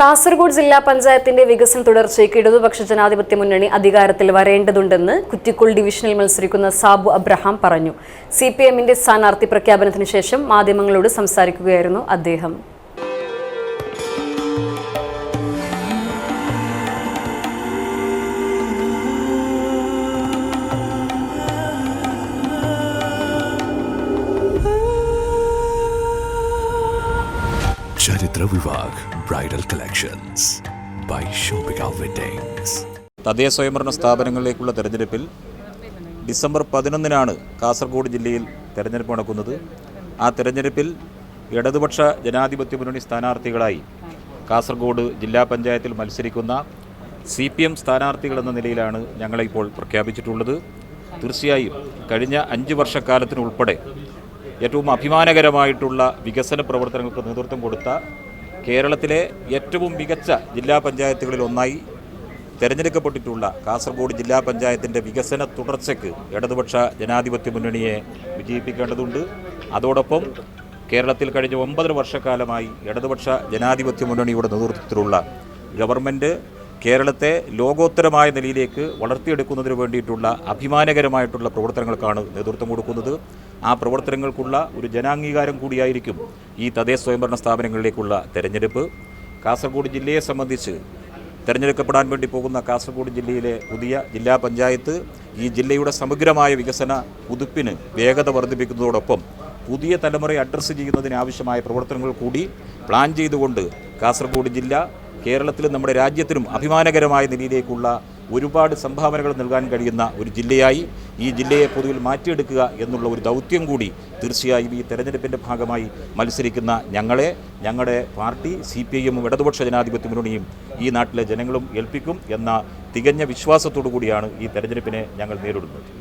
കാസർഗോഡ് ജില്ലാ പഞ്ചായത്തിന്റെ വികസന തുടർച്ചയ്ക്ക് ഇടതുപക്ഷ ജനാധിപത്യ മുന്നണി അധികാരത്തിൽ വരേണ്ടതുണ്ടെന്ന് കുറ്റിക്കോൾ ഡിവിഷനിൽ മത്സരിക്കുന്ന സാബു അബ്രഹാം പറഞ്ഞു. സി പി എമ്മിന്റെ സ്ഥാനാർത്ഥി പ്രഖ്യാപനത്തിന് ശേഷം മാധ്യമങ്ങളോട് സംസാരിക്കുകയായിരുന്നു അദ്ദേഹം. Charithra Vivah bridal collections by Shopika weddings തദ്ദേശ സ്വയംഭരണ സ്ഥാപനങ്ങളിലേക്കുള്ള തെരഞ്ഞെടുപ്പിൽ ഡിസംബർ പതിനൊന്നിനാണ് കാസർഗോഡ് ജില്ലയിൽ തെരഞ്ഞെടുപ്പ് നടക്കുന്നത്. ആ തെരഞ്ഞെടുപ്പിൽ ഇടതുപക്ഷ ജനാധിപത്യ മുന്നണി സ്ഥാനാർത്ഥികളായി കാസർഗോഡ് ജില്ലാ പഞ്ചായത്തിൽ മത്സരിക്കുന്ന സി പി എം സ്ഥാനാർത്ഥികൾ എന്ന നിലയിലാണ് ഞങ്ങളിപ്പോൾ പ്രഖ്യാപിച്ചിട്ടുള്ളത്. തീർച്ചയായും കഴിഞ്ഞ അഞ്ച് വർഷക്കാലത്തിനുൾപ്പെടെ ഏറ്റവും അഭിമാനകരമായിട്ടുള്ള വികസന പ്രവർത്തനങ്ങൾക്ക് നേതൃത്വം കൊടുത്ത കേരളത്തിലെ ഏറ്റവും മികച്ച ജില്ലാ പഞ്ചായത്തുകളിൽ ഒന്നായി തിരഞ്ഞെടുക്കപ്പെട്ടിട്ടുള്ള കാസർഗോഡ് ജില്ലാ പഞ്ചായത്തിന്റെ വികസന തുടർച്ചയ്ക്ക് ഇടതുപക്ഷ ജനാധിപത്യ മുന്നണിയെ വിജയിപ്പിക്കേണ്ടതുണ്ട്. അതോടൊപ്പം കേരളത്തിൽ കഴിഞ്ഞ ഒമ്പതര വർഷക്കാലമായി ഇടതുപക്ഷ ജനാധിപത്യ മുന്നണിയുടെ നേതൃത്വത്തിലുള്ള ഗവൺമെന്റ് കേരളത്തെ ലോകോത്തരമായ നിലയിലേക്ക് വളർത്തിയെടുക്കുന്നതിന് വേണ്ടിയിട്ടുള്ള അഭിമാനകരമായിട്ടുള്ള പ്രവർത്തനങ്ങൾക്കാണ് നേതൃത്വം കൊടുക്കുന്നത്. ആ പ്രവർത്തനങ്ങൾക്കുള്ള ഒരു ജനാംഗീകാരം കൂടിയായിരിക്കും ഈ തദ്ദേശ സ്വയംഭരണ സ്ഥാപനങ്ങളിലേക്കുള്ള തെരഞ്ഞെടുപ്പ്. കാസർഗോഡ് ജില്ലയെ സംബന്ധിച്ച് തിരഞ്ഞെടുക്കപ്പെടാൻ വേണ്ടി പോകുന്ന കാസർഗോഡ് ജില്ലയിലെ പുതിയ ജില്ലാ പഞ്ചായത്ത് ഈ ജില്ലയുടെ സമഗ്രമായ വികസന പുതുപ്പിന് വേഗത വർദ്ധിപ്പിക്കുന്നതോടൊപ്പം പുതിയ തലമുറയെ അഡ്രസ്സ് ചെയ്യുന്നതിനാവശ്യമായ പ്രവർത്തനങ്ങൾ കൂടി പ്ലാൻ ചെയ്തുകൊണ്ട് കാസർഗോഡ് ജില്ല കേരളത്തിലും നമ്മുടെ രാജ്യത്തിനും അഭിമാനകരമായ നിലയിലേക്കുള്ള ഒരുപാട് സംഭാവനകൾ നൽകാൻ കഴിയുന്ന ഒരു ജില്ലയായി ഈ ജില്ലയെ പൊതുവിൽ മാറ്റിയെടുക്കുക എന്നുള്ള ഒരു ദൗത്യം കൂടി തീർച്ചയായും ഈ തെരഞ്ഞെടുപ്പിന്റെ ഭാഗമായി മത്സരിക്കുന്ന ഞങ്ങളെ ഞങ്ങളുടെ പാർട്ടി സി പി ഐ എമ്മും ഇടതുപക്ഷ ജനാധിപത്യ മുന്നണിയും ഈ നാട്ടിലെ ജനങ്ങളും ഏൽപ്പിക്കും എന്ന തികഞ്ഞ വിശ്വാസത്തോടു കൂടിയാണ് ഈ തെരഞ്ഞെടുപ്പിനെ ഞങ്ങൾ നേരിടുന്നത്.